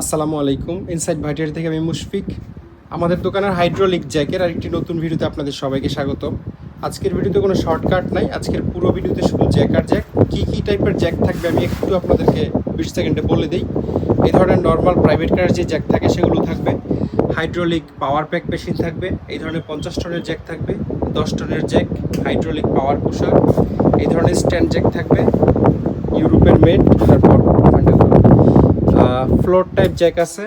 আসসালামু আলাইকুম। ইনসাইড ভাইটিয়ার থেকে আমি মুশফিক। আমাদের দোকানের হাইড্রোলিক জ্যাকের আরেকটি নতুন ভিডিওতে আপনাদের সবাইকে স্বাগত আজকের ভিডিওতে কোনো শর্টকাট নাই। আজকের পুরো ভিডিওতে শুধু জ্যাক আর জ্যাক কী কী টাইপের জ্যাক থাকবে আমি একটু আপনাদেরকে বিশ সেকেন্ডে বলে দিই। এই ধরনের নর্মাল প্রাইভেট কারের যে জ্যাক থাকে সেগুলো থাকবে। হাইড্রোলিক পাওয়ার প্যাক মেশিন থাকবে। এই ধরনের পঞ্চাশ টনের জ্যাক থাকবে। দশ টনের জ্যাক হাইড্রোলিক পাওয়ার পোশাক এই ধরনের স্ট্যান্ড জ্যাক থাকবে। ইউরোপের মেড তারপর ফ্লোর টাইপ জ্যাক আছে,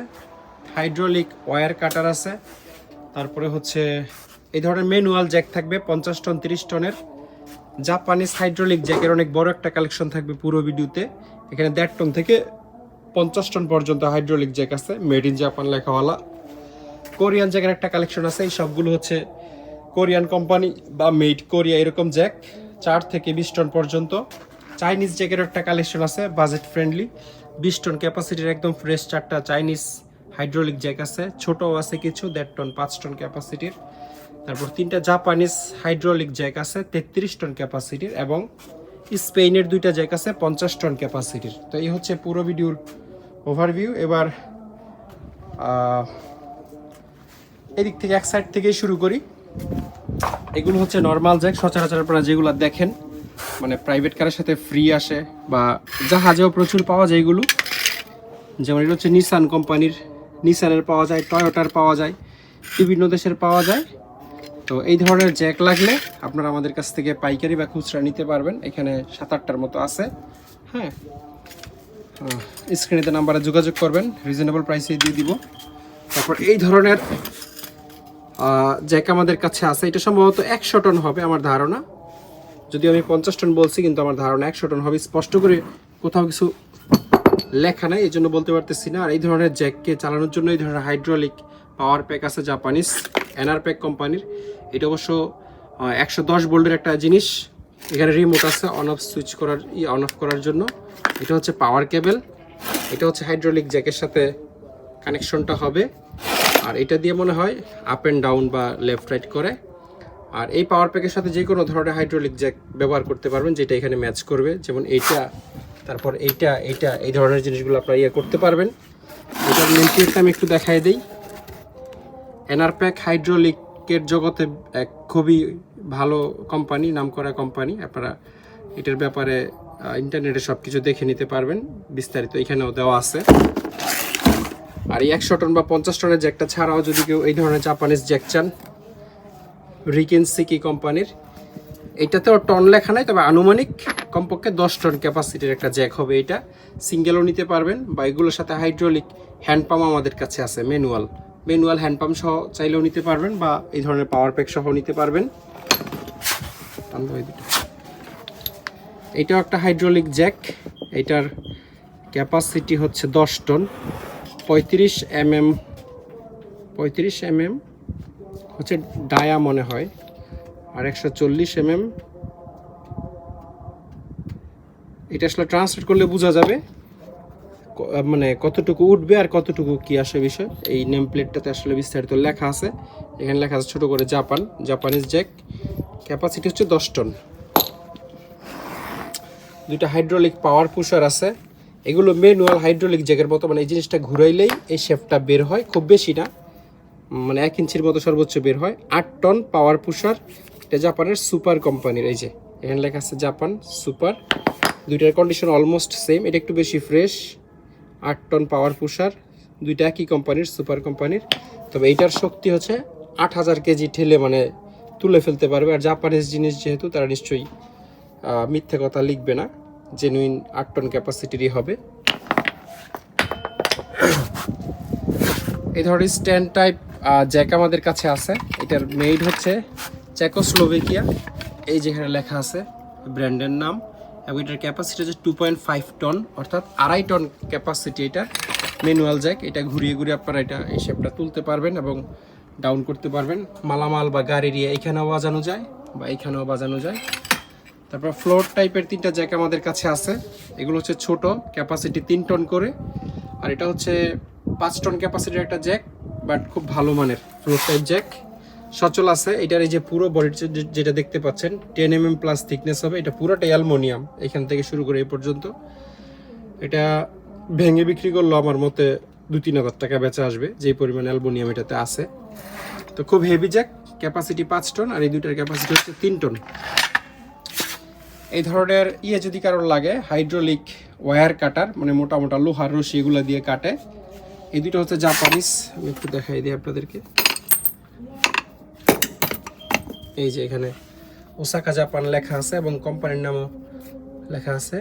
হাইড্রোলিক ওয়ার কাটার আছে, তারপরে হচ্ছে এই ধরনের ম্যানুয়াল জ্যাক থাকবে, পঞ্চাশ টন, তিরিশ টনের। জাপানিজ হাইড্রোলিক জ্যাকের অনেক বড় একটা কালেকশন থাকবে পুরো ভিডিওতে। এখানে দেড় টন থেকে পঞ্চাশ টন পর্যন্ত হাইড্রোলিক জ্যাক আছে, মেড ইন জাপান লেখাওয়ালা। কোরিয়ান জ্যাকের একটা কালেকশন আছে, এই সবগুলো হচ্ছে কোরিয়ান কোম্পানি বা মেড কোরিয়া এরকম জ্যাক, চার থেকে বিশ টন পর্যন্ত। চাইনিজ জ্যাকের একটা কালেকশন আছে, বাজেট ফ্রেন্ডলি। বিশ টন ক্যাপাসিটির একদম ফ্রেশ চারটা চাইনিজ হাইড্রোলিক জ্যাক আছে। ছোটও আছে কিছু, দেড় টন, পাঁচ টন ক্যাপাসিটির। তারপর তিনটা জাপানিজ হাইড্রোলিক জ্যাক আছে, তেত্রিশ টন ক্যাপাসিটির এবং স্পেনের দুইটা জ্যাক আছে, পঞ্চাশ টন ক্যাপাসিটির। তো এই হচ্ছে পুরো ভিডিওর ওভারভিউ এবার এদিক থেকে এক সাইড থেকেই শুরু করি। এগুলো হচ্ছে নর্মাল জ্যাক, সচরাচর আপনারা যেগুলো দেখেন মানে প্রাইভেট কারের সাথে ফ্রি আসে বা জাহাজেও প্রচুর পাওয়া যায় এগুলো। যেমন এটা হচ্ছে নিসান কোম্পানির নিসানের পাওয়া যায় টয়োটার পাওয়া যায়, বিভিন্ন দেশের পাওয়া যায়। তো এই ধরনের জ্যাক লাগলে আপনারা আমাদের কাছ থেকে পাইকারি বা খুচরা নিতে পারবেন। এখানে সাত আটটার মতো আছে। হ্যাঁ। স্ক্রিনেতে নাম্বারে যোগাযোগ করবেন রিজনেবল প্রাইসে দিয়ে দিব। তারপর এই ধরনের জ্যাক আমাদের কাছে আছে। এটা সম্ভবত একশো টন হবে আমার ধারণা। যদি আমি পঞ্চাশ টন বলছি, কিন্তু আমার ধারণা একশো টন হবে। স্পষ্ট করে কোথাও কিছু লেখা নাই, এই জন্য বলতে পারতেছি না। আর এই ধরনের জ্যাককে চালানোর জন্য এই ধরনের হাইড্রোলিক পাওয়ার প্যাক আছে জাপানিজ এনআর প্যাক কোম্পানির এটা অবশ্য একশো দশ বোল্টের একটা জিনিস। এখানে রিমোট আছে অন অফ সুইচ করার, ই অন অফ করার জন্য। এটা হচ্ছে পাওয়ার কেবেল এটা হচ্ছে হাইড্রোলিক জ্যাকের সাথে কানেকশনটা হবে। আর এটা দিয়ে মনে হয় আপ অ্যান্ড ডাউন বা লেফট রাইট করে। আর এই পাওয়ার প্যাকের সাথে যে কোনো ধরনের হাইড্রোলিক জ্যাক ব্যবহার করতে পারবেন, যেটা এখানে ম্যাচ করবে। যেমন এইটা, তারপর এইটা এইটা, এই ধরনের জিনিসগুলো আপনারা ইয়ে করতে পারবেন। এটার নেমপ্লেটটা আমি একটু দেখাই দিই। এনআরপ্যাক হাইড্রোলিকের জগতে এক খুবই ভালো কোম্পানি নামকরা কোম্পানি আপনারা এটার ব্যাপারে ইন্টারনেটে সব কিছু দেখে নিতে পারবেন। বিস্তারিত এখানেও দেওয়া আছে। আর এই একশো টন বা পঞ্চাশ টনের জ্যাকটা ছাড়াও যদি কেউ এই ধরনের জাপানিজ জ্যাক চান রিকেন সিকি কোম্পানির এটাতেও টন লেখা নাই, তবে আনুমানিক কমপক্ষে দশ টন ক্যাপাসিটির একটা জ্যাক হবে এটা। সিঙ্গেলও নিতে পারবেন, বা এগুলোর সাথে হাইড্রোলিক হ্যান্ড পাম্প আমাদের কাছে আছে ম্যানুয়াল ম্যানুয়াল হ্যান্ড পাম্প সহ চাইলেও নিতে পারবেন, বা এই ধরনের পাওয়ার প্যাক সহ নিতে পারবেন। এটাও একটা হাইড্রোলিক জ্যাক এটার ক্যাপাসিটি হচ্ছে দশ টন পঁয়ত্রিশ এম এম পঁয়ত্রিশ এম এম হচ্ছে ডায়া মনে হয়, আর একশো চল্লিশ এম এম এটা আসলে ট্রান্সলেট করলে বোঝা যাবে মানে কতটুকু উঠবে আর কতটুকু কি আসে বিষয়। এই নেম প্লেটটাতে আসলে বিস্তারিত লেখা আছে। এখানে লেখা আছে ছোট করে জাপান জাপানিজ জ্যাক ক্যাপাসিটি হচ্ছে দশ টন। দুইটা হাইড্রোলিক পাওয়ার পুশার আছে। এগুলো ম্যানুয়াল হাইড্রোলিক জ্যাকের মতো মানে এই জিনিসটা ঘুরাইলেই এই শেপটা বের হয়, খুব বেশি না। মানে এক ইঞ্চির মতো সর্বোচ্চ বের হয়। আট টন পাওয়ার পুশার। এটা জাপানের সুপার কোম্পানির, এই যে, এখানে লেখা আছে জাপান সুপার। দুইটার কন্ডিশন অলমোস্ট সেম এটা একটু বেশি ফ্রেশ আট টন পাওয়ার পুশার, দুইটা একই কোম্পানির, সুপার কোম্পানির। তবে এইটার শক্তি হচ্ছে আট হাজার কেজি ঠেলে মানে তুলে ফেলতে পারবে। আর জাপানিজ জিনিস যেহেতু, তারা নিশ্চয়ই মিথ্যে কথা লিখবে না। জেনুইন আট টন ক্যাপাসিটিরই হবে। এই ধরনের স্ট্যান্ড টাইপ জ্যাক আমাদের কাছে আছে। এটার মেড হচ্ছে চেকোস্লোভেকিয়া। এই যেখানে লেখা আছে ব্র্যান্ডের নাম। এবং এটার ক্যাপাসিটি হচ্ছে টু পয়েন্ট ফাইভ টন অর্থাৎ আড়াই টন ক্যাপাসিটি এটা। ম্যানুয়াল জ্যাক, এটা ঘুরিয়ে ঘুরিয়ে আপনারা এটা এই শেপটা তুলতে পারবেন এবং ডাউন করতে পারবেন। মালামাল বা গাড়ি দিয়ে এখানেও বাজানো যায় বা এখানেও বাজানো যায়। তারপর ফ্লোর টাইপের তিনটা জ্যাক আমাদের কাছে আছে। এগুলো হচ্ছে ছোট, ক্যাপাসিটি তিন টন করে। আর এটা হচ্ছে পাঁচ টন ক্যাপাসিটির একটা জ্যাক বাট খুব ভালো মানের ফ্লোর টাইপ জ্যাক সচল আছে, এটার এই যে পুরো বডি যেটা দেখতে পাচ্ছেন ten M M plus thickness হবে, এটা পুরোটাই অ্যালমোনিয়াম এখান থেকে শুরু করে এই পর্যন্ত। এটা ভেঙে বিক্রি করল আমার মতে দু তিন হাজার টাকা বেচা আসবে যে পরিমাণ অ্যালবোনিয়াম এটাতে আছে। তো খুব হেভি জ্যাক ক্যাপাসিটি পাঁচ টন আর এই দুইটার ক্যাপাসিটি হচ্ছে তিন টন এই ধরনের ইয়ে যদি কারোর লাগে হাইড্রোলিক ওয়্যার কাটার মানে মোটা মোটা লোহার রশি এগুলো দিয়ে কাটে। এই দুটো হচ্ছে জাপানিজ আমি একটু দেখাই দিই আপনাদেরকে। এই যে এখানে ওসাকা জাপান লেখা আছে এবং কোম্পানির নামও লেখা আছে।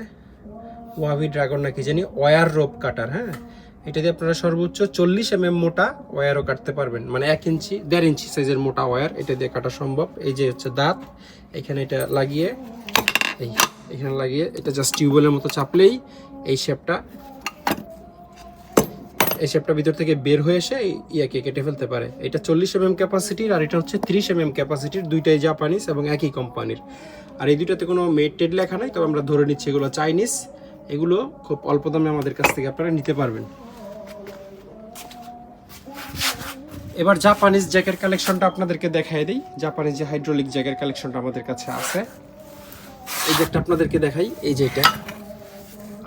ওয়াভি ড্রাগন নাকি জানি ওয়ার রোপ কাটার হ্যাঁ? এটা দিয়ে আপনারা সর্বোচ্চ চল্লিশ এম এম মোটা ওয়্যারও কাটতে পারবেন। মানে এক ইঞ্চি, দেড় ইঞ্চি সাইজের মোটা ওয়ার এটা দিয়ে কাটা সম্ভব। এই যে হচ্ছে দাঁত, এখানে এটা লাগিয়ে, এই। এখানে লাগিয়ে, এটা জাস্ট টিউবওয়েলের মতো চাপলেই এই শেপটা এই শেপটা ভিতর থেকে বের হয়ে এসে ইয়াকে কেটে ফেলতে পারে। এটা চল্লিশ এম এম ক্যাপাসিটির আর এটা হচ্ছে ত্রিশ এম এম ক্যাপাসিটির দুইটাই জাপানিজ এবং একই কোম্পানির আর এই দুইটাতে কোনো মেড টেড লেখা নাই, তবে আমরা ধরে নিচ্ছি এগুলো চাইনিজ এগুলো খুব অল্প দামে আমাদের কাছ থেকে আপনারা নিতে পারবেন। এবার জাপানিজ জ্যাকের কালেকশনটা আপনাদেরকে দেখাই দিই। জাপানিজ যে হাইড্রোলিক জ্যাকের কালেকশনটা আমাদের কাছে আছে। এই জ্যাকটা আপনাদেরকে দেখাই, এই যে এটা।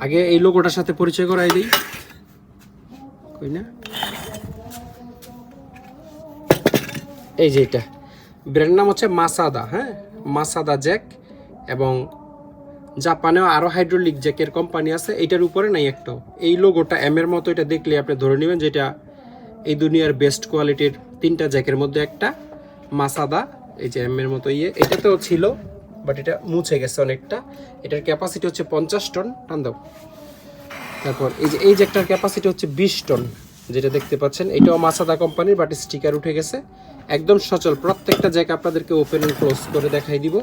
আগে এই লোগোটার সাথে পরিচয় করাই দিই। কই না? এই যে এটা। ব্র্যান্ড নাম হচ্ছে মাসাদা হ্যাঁ? মাসাদা জ্যাক এবং জাপানেও আরও হাইড্রোলিক জ্যাকের কোম্পানি আছে এটার উপরে নাই একটাও। এই লোগোটা এম এর মতো, এটা দেখলে আপনি ধরে নেবেন যেটা এই দুনিয়ার বেস্ট কোয়ালিটির তিনটা জ্যাকের মধ্যে একটা, মাসাদা, এই যে এম এর মতো ইয়ে। এটাতেও ছিল বাট এটা মুছে গেছে অনেকটা। এটার ক্যাপাসিটি হচ্ছে পঞ্চাশ টন। টান দাও। তারপর এই যে, এই জ্যাকটার ক্যাপাসিটি হচ্ছে বিশ টন, যেটা দেখতে পাচ্ছেন। এটাও মাসাদা কোম্পানির বাট স্টিকার উঠে গেছে। একদম সচল। প্রত্যেকটা জ্যাক আপনাদেরকে ওপেন অ্যান্ড ক্লোজ করে দেখাই দিব।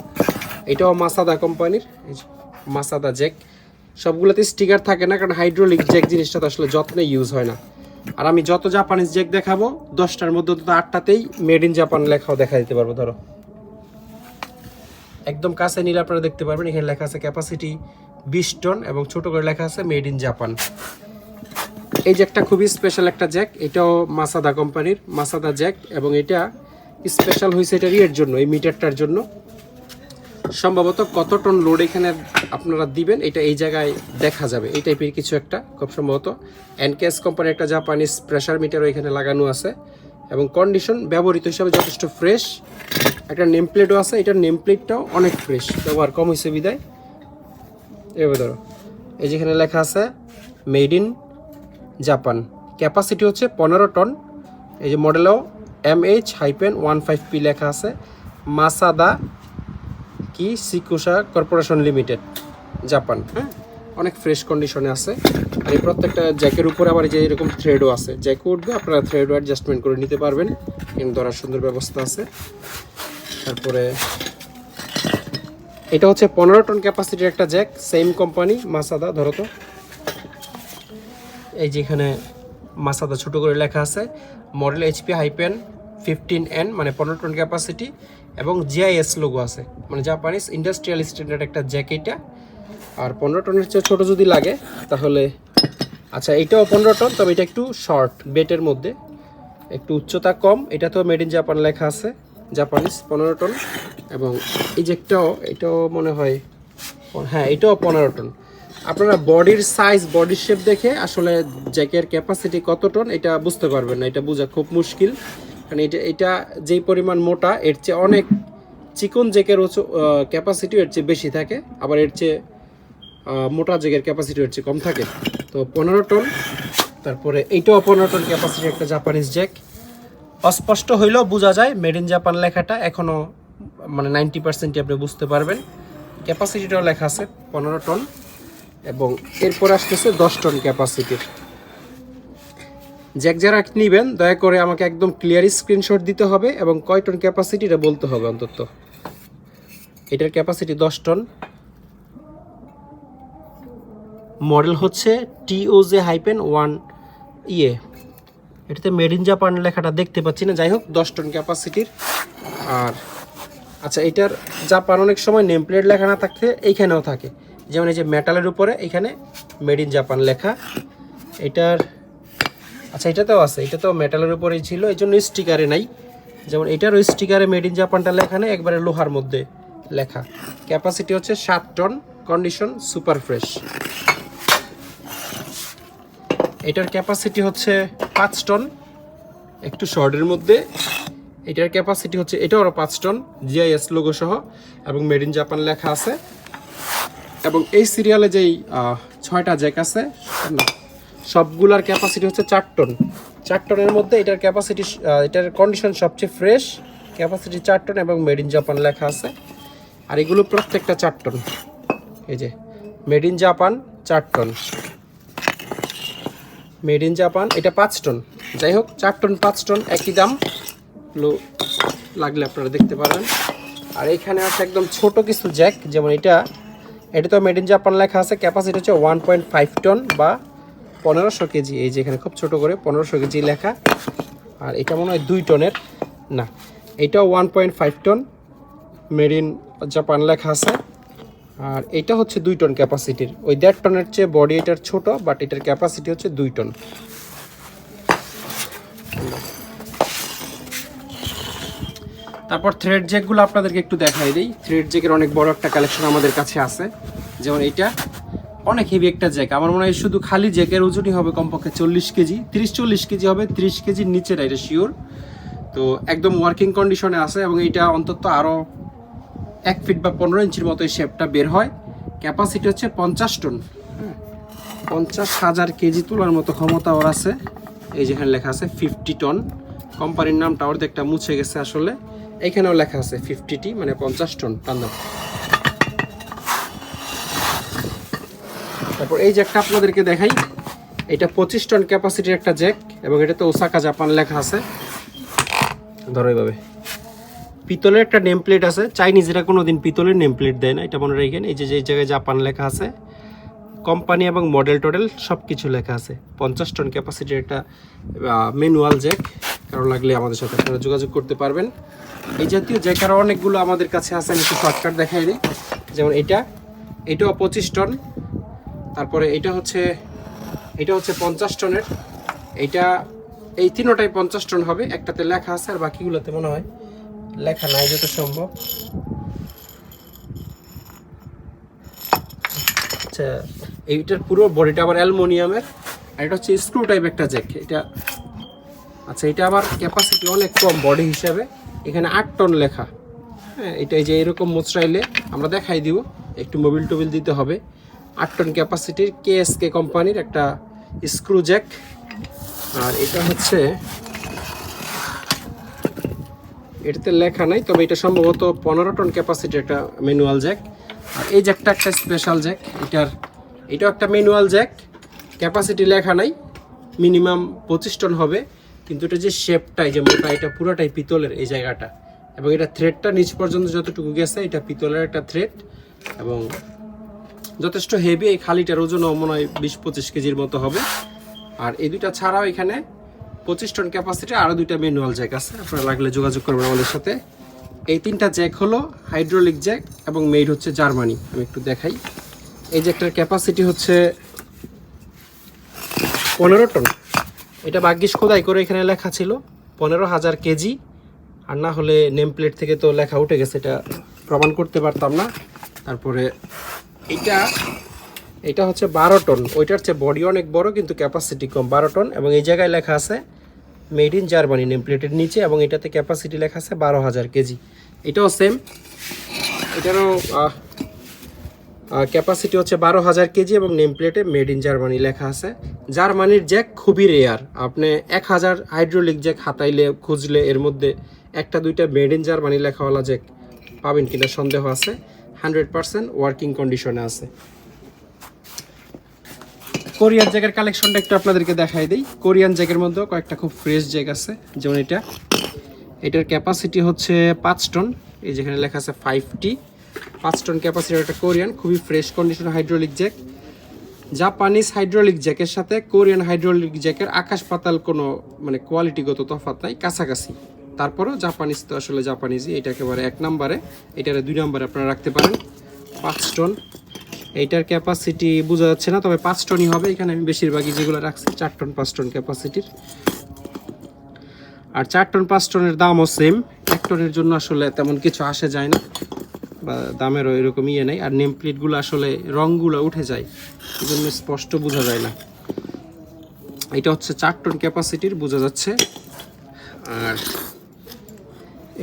এটাও মাসাদা কোম্পানির মাসাদা জ্যাক সবগুলোতে স্টিকার থাকে না, কারণ হাইড্রোলিক জ্যাক জিনিসটা তো আসলে যত্নে ইউজ হয় না। আর আমি যত জাপানিজ জ্যাক দেখাবো, দশটার মধ্যে অন্তত আটটাতেই মেড ইন জাপান লেখাও দেখা দিতে পারব, ধরো। একদম কাছে নিলে আপনারা দেখতে পারবেন, এখানে লেখা আছে ক্যাপাসিটি বিশ টন এবং ছোট করে লেখা আছে মেড ইন জাপান এই জ্যাকটা খুবই স্পেশাল একটা জ্যাক এটাও মাসাদা কোম্পানির মাসাদা জ্যাক এবং এটা স্পেশাল হয়েছে এটা ইয়ের জন্য, এই মিটারটার জন্য। সম্ভবত কত টন লোড এখানে আপনারা দিবেন, এটা এই জায়গায় দেখা যাবে। এই টাইপের কিছু একটা, খুব সম্ভবত। এনকেএস কোম্পানির একটা জাপানিজ প্রেশার মিটারও এখানে লাগানো আছে। এবং কন্ডিশন ব্যবহৃত হিসাবে যথেষ্ট ফ্রেশ একটা নেম প্লেটও আছে, এটার নেম প্লেটটাও অনেক ফ্রেশ ব্যবহার কম হয়েছে বিদায়। এবার ধরো। এই যেখানে লেখা আছে মেড ইন জাপান ক্যাপাসিটি হচ্ছে পনেরো টন এই যে মডেলও M H hyphen one five P লেখা আছে মাসাদা কি সিকুসা কর্পোরেশন লিমিটেড জাপান হ্যাঁ? অনেক ফ্রেশ কন্ডিশনে আছে। আর এই প্রত্যেকটা জ্যাকের উপরে আবার যে এরকম থ্রেডও আছে। জ্যাকে উঠবে, আপনারা থ্রেডও অ্যাডজাস্টমেন্ট করে নিতে পারবেন। কিন্তু ধরার সুন্দর ব্যবস্থা আছে। তারপরে এটা হচ্ছে পনেরো টন ক্যাপাসিটির একটা জ্যাক সেম কোম্পানি মাসাদা ধরো তো। এই যে এখানে মাসাদা ছোটো করে লেখা আছে model HP hyphen fifteen N মানে পনেরো টন ক্যাপাসিটি এবং জিআইএস লোগো আছে মানে জাপানিজ ইন্ডাস্ট্রিয়াল স্ট্যান্ডার্ড একটা জ্যাক এটা। আর পনেরো টনের চেয়ে ছোটো যদি লাগে, তাহলে আচ্ছা এটাও পনেরো টন তবে এটা একটু শর্ট বেটের মধ্যে। একটু উচ্চতা কম, এটা তো মেড ইন জাপান লেখা আছে। জাপানিজ পনেরো টন এবং এই জ্যাকটাও এটাও মনে হয় হ্যাঁ এটাও পনেরো টন। আপনারা বডির সাইজ বডির শেপ দেখে আসলে জ্যাকের ক্যাপাসিটি কত টন, এটা বুঝতে পারবেন না, এটা বোঝা খুব মুশকিল। কারণ এটা এটা যেই পরিমাণ মোটা, এর চেয়ে অনেক চিকন জ্যাকের ক্যাপাসিটিও এর চেয়ে বেশি থাকে, আবার এর চেয়ে মোটা জ্যাকের ক্যাপাসিটি এর চেয়ে কম থাকে। তো পনেরো টন, তারপরে এইটাও পনেরো টন ক্যাপাসিটি একটা জাপানিজ জ্যাক অস্পষ্ট হইলেও বোঝা যায় মেড ইন জাপান লেখাটা এখনও মানে নাইনটি পার্সেন্টই আপনি বুঝতে পারবেন। ক্যাপাসিটিটাও লেখা আছে পনেরো টন এবং এরপর আসতেছে দশ টন ক্যাপাসিটির জ্যাক যারা নেবেন, দয়া করে আমাকে একদম ক্লিয়ার স্ক্রিনশট দিতে হবে এবং কয় টন ক্যাপাসিটি এটা বলতে হবে অন্তত। এটার ক্যাপাসিটি দশ টন মডেল হচ্ছে টিওজে হাইপেন ওয়ান ইয়ে এটাতে মেড ইন জাপান লেখাটা দেখতে পাচ্ছি না। যাই হোক, দশ টন ক্যাপাসিটির আর আচ্ছা এটার জাপান অনেক সময় নেম প্লেট লেখা না থাকতে এইখানেও থাকে। যেমন এই যে মেটালের উপরে এখানে মেড ইন জাপান লেখা। এটার আচ্ছা এটাতেও আছে। এটা তো মেটালের উপরেই ছিল, এই জন্য স্টিকারে নাই। যেমন এটারও স্টিকারে মেড ইন জাপানটা লেখা নেই, একবারে লোহার মধ্যে লেখা। ক্যাপাসিটি হচ্ছে সাত টন কন্ডিশন সুপার ফ্রেশ এটার ক্যাপাসিটি হচ্ছে পাঁচ টন। একটু শর্টের মধ্যে। এটার ক্যাপাসিটি হচ্ছে এটাও আরও পাঁচ টন জিআইএস লোগো সহ, এবং মেড ইন জাপান লেখা আছে। এবং এই সিরিয়ালে যেই ছয়টা জ্যাক আছে সবগুলার ক্যাপাসিটি হচ্ছে চার টন। চার টনের মধ্যে এটার ক্যাপাসিটি এটার কন্ডিশন সবচেয়ে ফ্রেশ ক্যাপাসিটি চার টন এবং মেড ইন জাপান লেখা আছে। আর এগুলো প্রত্যেকটা চার টন। এই যে মেড ইন জাপান চার টন। মেড ইন জাপান, এটা পাঁচ টন। যাই হোক, চার টন, পাঁচ টন, একই দাম। লো, লাগলে আপনারা দেখতে পারেন আর এখানে আছে একদম ছোট কিছু জ্যাক, যেমন এটা। এটা তো মেড ইন জাপান লেখা আছে, ক্যাপাসিটি হচ্ছে ওয়ান পয়েন্ট ফাইভ টন বা পনেরোশো কেজি। এই যে এখানে খুব ছোট করে পনেরোশো কেজি লেখা। আর এটা মনে হয় দুই টনের। না, এটাও one point five ton. Made in Japan লেখা আছে। আর এটা হচ্ছে দুই টন ক্যাপাসিটির। ওই দেড় টনের চেয়ে বডি এটার ছোট, বাট এটার ক্যাপাসিটি হচ্ছে দুই টন। তারপর থ্রেড জ্যাকগুলো আপনাদেরকে একটু দেখাই দিই। থ্রেড জ্যাকের অনেক বড় একটা কালেকশন আমাদের কাছে আছে, যেমন এটা। অনেক হেভি একটা জ্যাক আমার মনে হয় শুধু খালি জ্যাকের ওজনই হবে কমপক্ষে চল্লিশ কেজি। তিরিশ চল্লিশ কেজি হবে, তিরিশ কেজির নিচের, এটা শিওর তো একদম ওয়ার্কিং কন্ডিশনে আছে এবং এটা অন্তত আরও এক ফিট বা পনেরো ইঞ্চির মতো এই শেপটা বের হয়। ক্যাপাসিটি হচ্ছে পঞ্চাশ টন। পঞ্চাশ হাজার কেজি তোলার মতো ক্ষমতা ওর আছে। এই যেখানে লেখা আছে ফিফটি টন কোম্পানির নামটা ওর একটা মুছে গেছে আসলে। এখানেও লেখা আছে ফিফটিটি মানে পঞ্চাশ টন নাম তারপর এই জ্যাকটা আপনাদেরকে দেখাই। এটা পঁচিশ টন ক্যাপাসিটির একটা জ্যাক এবং এটাতে ওসাকা জাপান লেখা আছে। ধরো এইভাবে। পিতলের একটা নেম প্লেট আছে। চাইনিজরা কোনো দিন পিতলের নেম প্লেট দেয় না, এটা মনে রাখেন। এই যে যে জায়গায় জাপান লেখা আছে কোম্পানি এবং মডেল টডেল সব কিছু লেখা আছে। পঞ্চাশ টন ক্যাপাসিটির একটা ম্যানুয়াল জ্যাক কারও লাগলে আমাদের সাথে আপনারা যোগাযোগ করতে পারবেন। এই জাতীয় জ্যাক আরও অনেকগুলো আমাদের কাছে আছে, আমি একটু শর্টকাট দেখাই দিই। যেমন এটা, এটাও পঁচিশ টন তারপরে এটা হচ্ছে এটা হচ্ছে পঞ্চাশ টনের এইটা এই তিনোটাই পঞ্চাশ টন হবে, একটাতে লেখা আছে আর বাকিগুলোতে মনে হয় লেখা নাই যত সম্ভব। আচ্ছা এইটার পুরো বডিটা আবার অ্যালুমিনিয়ামের, আর এটা হচ্ছে স্ক্রু টাইপ একটা জ্যাক। এটা আচ্ছা এটা আবার ক্যাপাসিটি অনেক কম বডি হিসাবে। এখানে আট টন লেখা। হ্যাঁ এটা এই যে এরকম মোচড়াইলে আমরা দেখাই দিব। একটু মোবিল টোবিল দিতে হবে। আট টন ক্যাপাসিটির কেএসকে কোম্পানির একটা স্ক্রু জ্যাক। আর এটা হচ্ছে এটাতে লেখা নাই, তবে এটা সম্ভবত পনেরো টন ক্যাপাসিটির একটা ম্যানুয়াল জ্যাক আর এই জ্যাকটা একটা স্পেশাল জ্যাক এটার এটাও একটা ম্যানুয়াল জ্যাক ক্যাপাসিটি লেখা নাই মিনিমাম পঁচিশ টন হবে, কিন্তু এটা যে শেপটাই যে মোটা, এটা পুরোটাই পিতলের এই জায়গাটা। এবং এটা থ্রেডটা নিচ পর্যন্ত যতটুকু গেছে, এটা পিতলের একটা থ্রেড এবং যথেষ্ট হেভি এই খালিটার ওজনও মনে হয় বিশ পঁচিশ কেজির মতো হবে। আর এই দুইটা ছাড়াও এখানে পঁচিশ টন ক্যাপাসিটি আরও দুইটা ম্যানুয়াল জ্যাক আছে। আপনারা লাগলে যোগাযোগ করবেন আমাদের সাথে। এই তিনটা জ্যাক হলো হাইড্রোলিক জ্যাক এবং মেড হচ্ছে জার্মানি আমি একটু দেখাই। এই জ্যাকটার ক্যাপাসিটি হচ্ছে পনেরো টন এটা ভাগ্যিস খোদাই করে এখানে লেখা ছিল, পনেরো হাজার কেজি। আর না হলে নেম প্লেট থেকে তো লেখা উঠে গেছে, এটা প্রমাণ করতে পারতাম না। তারপরে এটা এটা হচ্ছে বারো টন ওইটার চেয়ে বডি অনেক বড়, কিন্তু ক্যাপাসিটি কম। বারো টন এবং এই জায়গায় লেখা আছে মেড ইন জার্মানি নেম প্লেটের নিচে এবং এটাতে ক্যাপাসিটি লেখা আছে বারো হাজার কেজি। এটাও সেম। এটারও ক্যাপাসিটি হচ্ছে বারো হাজার কেজি এবং নেম প্লেটে মেড ইন জার্মানি লেখা আছে। জার্মানির জ্যাক খুবই রেয়ার। আপনি এক হাজার হাইড্রোলিক জ্যাক হাতাইলে, খুঁজলে এর মধ্যে একটা দুইটা মেড ইন জার্মানি লেখাওয়ালা জ্যাক পাবেন কিনা সন্দেহ আছে। হান্ড্রেড পার্সেন্ট ওয়ার্কিং কন্ডিশনে আছে। কোরিয়ান জ্যাকের কালেকশনটা একটু আপনাদেরকে দেখাই দিই। কোরিয়ান জ্যাকের মধ্যেও কয়েকটা খুব ফ্রেশ জ্যাক আছে, যেমন এটা। এটার ক্যাপাসিটি হচ্ছে পাঁচ টন, এই যেখানে লেখা আছে ফাইভ টি পাঁচ টন ক্যাপাসিটির একটা কোরিয়ান, খুবই fresh condition hydraulic jack. Japanese hydraulic জ্যাকের সাথে কোরিয়ান হাইড্রোলিক জ্যাকের আকাশ পাতাল কোনো মানে কোয়ালিটিগত তফাৎ নাই, কাছাকাছি। তারপরও জাপানিজ তো আসলে জাপানিজই এটা একেবারে এক নম্বরে। এটারে দুই নম্বরে আপনারা রাখতে পারেন। পাঁচ টন এইটার ক্যাপাসিটি বোঝা যাচ্ছে না, তবে পাঁচ টনই হবে। এখানে আমি বেশিরভাগই যেগুলো রাখছি, চার টন, পাঁচ টন ক্যাপাসিটির আর চার টন, পাঁচ টনের দামও সেম এক টনের জন্য আসলে তেমন কিছু আসে যায় না, বা দামেরও এরকম ইয়ে নেই। আর নেম প্লেটগুলো আসলে রঙগুলো উঠে যায় এই জন্য স্পষ্ট বোঝা যায় না। এটা হচ্ছে চার টন ক্যাপাসিটির বোঝা যাচ্ছে। আর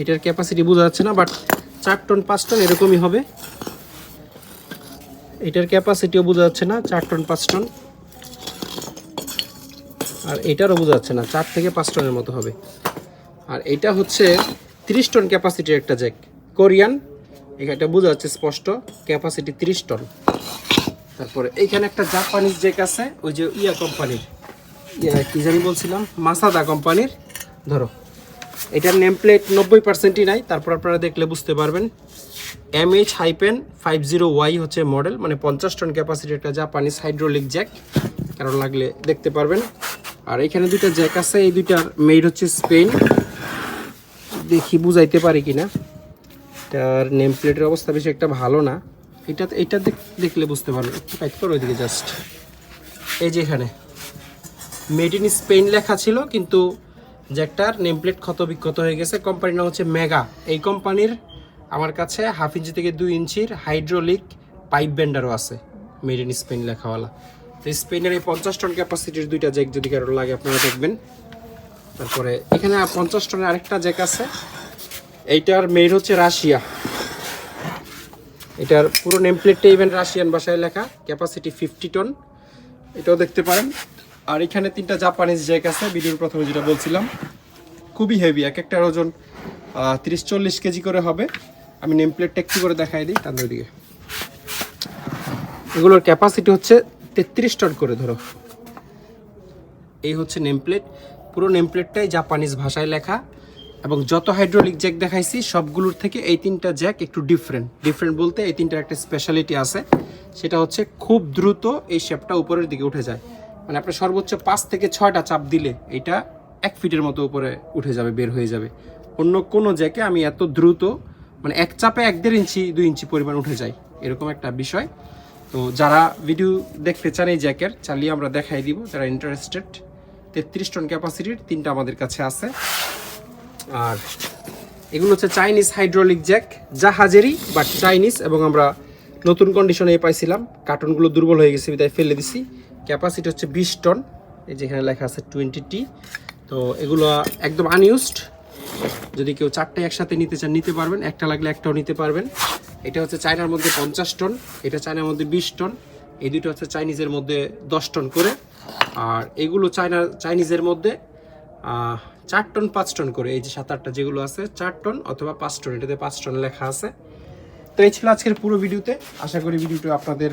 এটার ক্যাপাসিটি বোঝা যাচ্ছে না বাট চার টন, পাঁচ টন এরকমই হবে। এটার ক্যাপাসিটিও বোঝা যাচ্ছে না, চার টন, পাঁচ টন। আর এটারও বোঝা যাচ্ছে না, চার থেকে পাঁচ টনের মতো হবে। আর এটা হচ্ছে তিরিশ টন ক্যাপাসিটির একটা জ্যাক, কোরিয়ান। এখানটা বোঝা যাচ্ছে স্পষ্ট ক্যাপাসিটি তিরিশ টন। তারপরে এইখানে একটা জাপানিজ জ্যাক আছে, ওই যে ইয়া কোম্পানির। ইয়া, কি জানি বলছিলাম? মাসাদা কোম্পানির। ধরো, এটার নেম প্লেট নব্বই পার্সেন্টই নাই, তারপর আপনারা দেখলে বুঝতে পারবেন। M H hyphen five zero Y হচ্ছে মডেল মানে পঞ্চাশ টন ক্যাপাসিটি একটা জাপানিজ হাইড্রোলিক জ্যাক কারণ লাগলে দেখতে পারবেন। আর এখানে দুইটা জ্যাক আছে, এই দুইটার মেড হচ্ছে স্পেন দেখি বুঝাইতে পারি কিনা। এটার নেম প্লেটের অবস্থা বেশি একটা ভালো না। এটা এটা দেখলে বুঝতে পারবেন। কাজ করো ওইদিকে জাস্ট এই যে এখানে। মেড ইন স্পেন লেখা ছিল, কিন্তু জ্যাকটার নেম প্লেট ক্ষত বিক্ষত হয়ে গেছে। কোম্পানির নাম হচ্ছে মেগা এই কোম্পানির আমার কাছে হাফ ইঞ্চি থেকে দুই ইঞ্চির হাইড্রোলিক পাইপ বেন্ডারও আছে মেড ইন স্পেন লেখাওয়ালা। তো স্পেনের এই পঞ্চাশ টন ক্যাপাসিটির দুইটা জ্যাক যদি কারোর লাগে আপনারা দেখবেন। তারপরে এখানে পঞ্চাশ টনের আরেকটা জ্যাক আছে। এইটার মেড হচ্ছে রাশিয়া। এটার পুরো নেম প্লেটটা ইভেন রাশিয়ান ভাষায় লেখা ক্যাপাসিটি ফিফটি টন এটাও দেখতে পারেন। আর এখানে তিনটা জাপানিজ জ্যাক আছে, ভিডিওর প্রথমে যেটা বলছিলাম। খুবই হেভি এক একটার ওজন তিরিশ চল্লিশ কেজি করে হবে। আমি নেম প্লেটটা একটু করে দেখাই দিই তাদের দিকে এগুলোর ক্যাপাসিটি হচ্ছে তেত্রিশ টন করে, ধরো। এই হচ্ছে নেম প্লেট পুরো নেম প্লেটটাই জাপানিজ ভাষায় লেখা এবং যত হাইড্রোলিক জ্যাক দেখাইছি, সবগুলোর থেকে এই তিনটা জ্যাক একটু ডিফারেন্ট ডিফারেন্ট বলতে এই তিনটার একটা স্পেশালিটি আছে। সেটা হচ্ছে খুব দ্রুত এই শেপটা উপরের দিকে উঠে যায়। মানে আপনি সর্বোচ্চ পাঁচ থেকে ছয়টা চাপ দিলে এটা এক ফিটের মতো উপরে উঠে যাবে, বের হয়ে যাবে। অন্য কোনো জ্যাকে আমি এত দ্রুত মানে এক চাপে এক দেড় ইঞ্চি, দুই ইঞ্চি পরিমাণ উঠে যায়, এরকম একটা বিষয়। তো যারা ভিডিও দেখতে চান এই জ্যাকের চালিয়ে আমরা দেখাই দিব, যারা ইন্টারেস্টেড তেত্রিশ টন ক্যাপাসিটির তিনটা আমাদের কাছে আছে। আর এগুলো হচ্ছে চাইনিজ হাইড্রোলিক জ্যাক জাহাজেরই বাট চাইনিজ এবং আমরা নতুন কন্ডিশনে পাইছিলাম। কার্টুনগুলো দুর্বল হয়ে গেছে তাই ফেলে দিছি। ক্যাপাসিটি হচ্ছে বিশ টন এই যেখানে লেখা আছে টোয়েন্টি টি তো এগুলো একদম আনইউজড যদি কেউ চারটে একসাথে নিতে চান, নিতে পারবেন। একটা লাগলে একটাও নিতে পারবেন। এটা হচ্ছে চায়নার মধ্যে পঞ্চাশ টন, এটা চায়নার মধ্যে বিশ টন, এই দুটো হচ্ছে চাইনিজের মধ্যে দশ টন করে। আর এগুলো চায়না, চাইনিজের মধ্যে চার টন, পাঁচ টন করে, এই যে সাত আটটা যেগুলো আছে, চার টন অথবা পাঁচ টন, এটাতে পাঁচ টন লেখা আছে। তো এই ছিল আজকের পুরো ভিডিওতে। আশা করি ভিডিওটা আপনাদের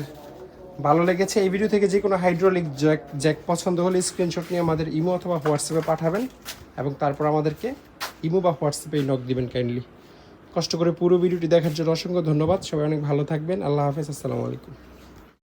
ভালো লেগেছে। এই ভিডিও থেকে যে কোনো হাইড্রোলিক জ্যাক জ্যাক পছন্দ হলে স্ক্রিনশট নিয়ে আমাদের ইমো অথবা হোয়াটসঅ্যাপে পাঠাবেন এবং তারপর আমাদেরকে ইমো বা হোয়াটসঅ্যাপে নক দিবেন কাইন্ডলি কষ্ট করে পুরো ভিডিওটি দেখার জন্য অসংখ্য ধন্যবাদ। সবাই অনেক ভালো থাকবেন। আল্লাহ হাফেজ। আসসালামু আলাইকুম।